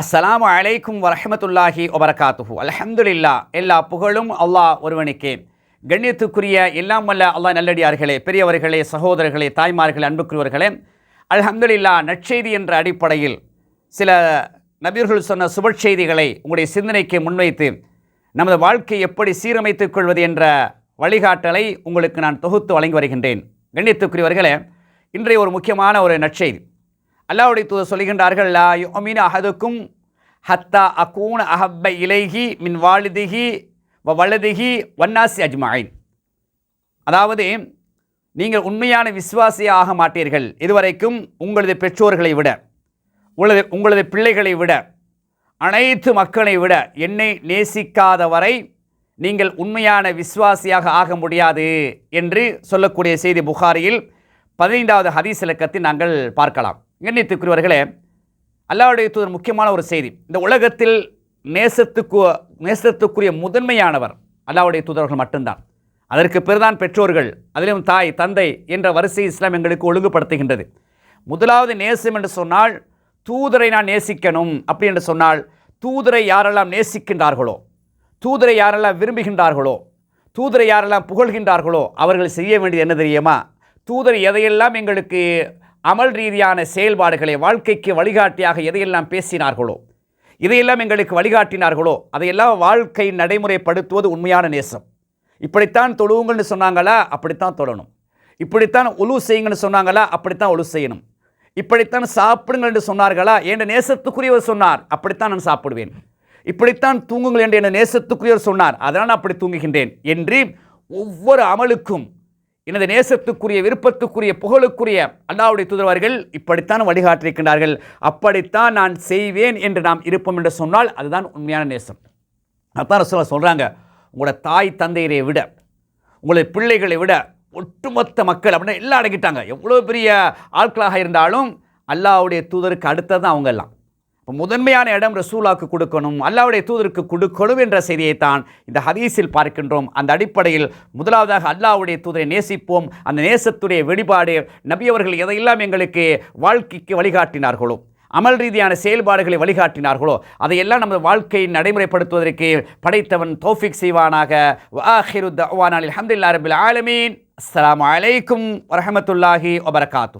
அஸ்லாம் அலைக்கும் வரஹமத்துல்லாஹி வபரகாத்துஹு அலஹம்துல்லா எல்லா புகழும் அல்லாஹ் ஒருவனுக்கே கண்ணியத்துக்குரிய எல்லாம் வல்ல அல்லாஹ் நல்லடியார்களே பெரியவர்களே சகோதரர்களே தாய்மார்களே அன்புக்குரியவர்களே அலஹம்துல்லா நற்செய்தி என்ற அடிப்படையில் சில நபியர்கள் சொன்ன சுப செய்திகளை உங்களுடைய சிந்தனைக்கு முன்வைத்து நமது வாழ்க்கையை எப்படி சீரமைத்துக் கொள்வது என்ற வழிகாட்டலை உங்களுக்கு நான் தொகுத்து வழங்கி வருகின்றேன். கண்ணியத்துக்குரியவர்களே இன்றைய ஒரு முக்கியமான ஒரு நற்செய்தி. அல்லாவுடைய தூதர் சொல்கின்றார்கள் லா யுமின அஹதுக்கும் ஹத்தா அகூன் அஹப்ப இலைகி மின் வாலிதிஹி வ வலதிஹி வன்னாசி அஜ்மாயின். அதாவது நீங்கள் உண்மையான விசுவாசியாக ஆக மாட்டீர்கள். இதுவரைக்கும் உங்களது பெற்றோர்களை விட உங்களது உங்களது பிள்ளைகளை விட அனைத்து மக்களை விட என்னை நேசிக்காத வரை நீங்கள் உண்மையான விசுவாசியாக ஆக முடியாது என்று சொல்லக்கூடிய செய்தி புகாரியில் பதினைந்தாவது ஹதீஸ் இலக்கத்தை நாங்கள் பார்க்கலாம். எண்ணித்துக்குரியவர்களே அல்லாவுடைய தூதர் முக்கியமான ஒரு செய்தி. இந்த உலகத்தில் நேசத்துக்கு நேசத்துக்குரிய முதன்மையானவர் அல்லாவுடைய தூதர்கள் மட்டும்தான். அதற்கு பிறதான் பெற்றோர்கள் அதிலும் தாய் தந்தை என்ற வரிசை இஸ்லாம் எங்களுக்கு ஒழுங்குபடுத்துகின்றது. முதலாவது நேசம் என்று சொன்னால் தூதரை நான் நேசிக்கணும் அப்படி என்று சொன்னால் தூதரை யாரெல்லாம் நேசிக்கின்றார்களோ தூதரை யாரெல்லாம் விரும்புகின்றார்களோ தூதரை யாரெல்லாம் புகழ்கின்றார்களோ அவர்கள் செய்ய வேண்டியது என்ன தெரியுமா? தூதர் எதையெல்லாம் எங்களுக்கு அமல் ரீதியான செயல்பாடுகளை வாழ்க்கைக்கு வழிகாட்டியாக எதையெல்லாம் பேசினார்களோ இதையெல்லாம் எங்களுக்கு வழிகாட்டினார்களோ அதையெல்லாம் வாழ்க்கை நடைமுறைப்படுத்துவது உண்மையான நேசம். இப்படித்தான் தொழுவுங்கள்னு சொன்னாங்களா? அப்படித்தான் தொழணும். இப்படித்தான் ஒலு செய்யுங்கன்னு சொன்னாங்களா? அப்படித்தான் ஒலு செய்யணும். இப்படித்தான் சாப்பிடுங்கள் என்று சொன்னார்களா? என்ற நேசத்துக்குரியவர் சொன்னார் அப்படித்தான் நான் சாப்பிடுவேன். இப்படித்தான் தூங்குங்கள் என்று என் நேசத்துக்குரியவர் சொன்னார் அதனால் நான் அப்படி தூங்குகின்றேன் என்று ஒவ்வொரு அமலுக்கும் எனது நேசத்துக்குரிய விருப்பத்துக்குரிய புகழுக்குரிய அல்லாவுடைய தூதரவர்கள் இப்படித்தான் வழிகாட்டிருக்கின்றார்கள் அப்படித்தான் நான் செய்வேன் என்று நாம் இருப்போம் என்று சொன்னால் அதுதான் உண்மையான நேசம். அதான் ரசூலா சொல்கிறாங்க உங்களோட தாய் தந்தையரை விட உங்களுடைய பிள்ளைகளை விட ஒட்டுமொத்த மக்கள் அப்படின்னா எல்லாம் அடங்கிட்டாங்க எவ்வளோ பெரிய ஆட்களாக இருந்தாலும் அல்லாவுடைய தூதருக்கு அடுத்தது அவங்க எல்லாம் இப்போ முதன்மையான இடம் ரசூலாக்கு கொடுக்கணும் அல்லாவுடைய தூதருக்கு கொடுக்கணும் என்ற செய்தியைத்தான் இந்த ஹதீஸில் பார்க்கின்றோம். அந்த அடிப்படையில் முதலாவதாக அல்லாவுடைய தூதரை நேசிப்போம். அந்த நேசத்துடைய வெளிப்பாடு நபியவர்கள் எதையெல்லாம் எங்களுக்கு வாழ்க்கைக்கு வழிகாட்டினார்களோ அமல் ரீதியான செயல்பாடுகளை வழிகாட்டினார்களோ அதையெல்லாம் நமது வாழ்க்கையை நடைமுறைப்படுத்துவதற்கு படைத்தவன் தௌஃபிக் செய்வானாக. வாஹிரு தவானால் அலமதுல்லா ரபில் ஆலமீன். அஸ்லாம் அலைக்கும் வரமத்துல்லாஹி வபரகாத்து.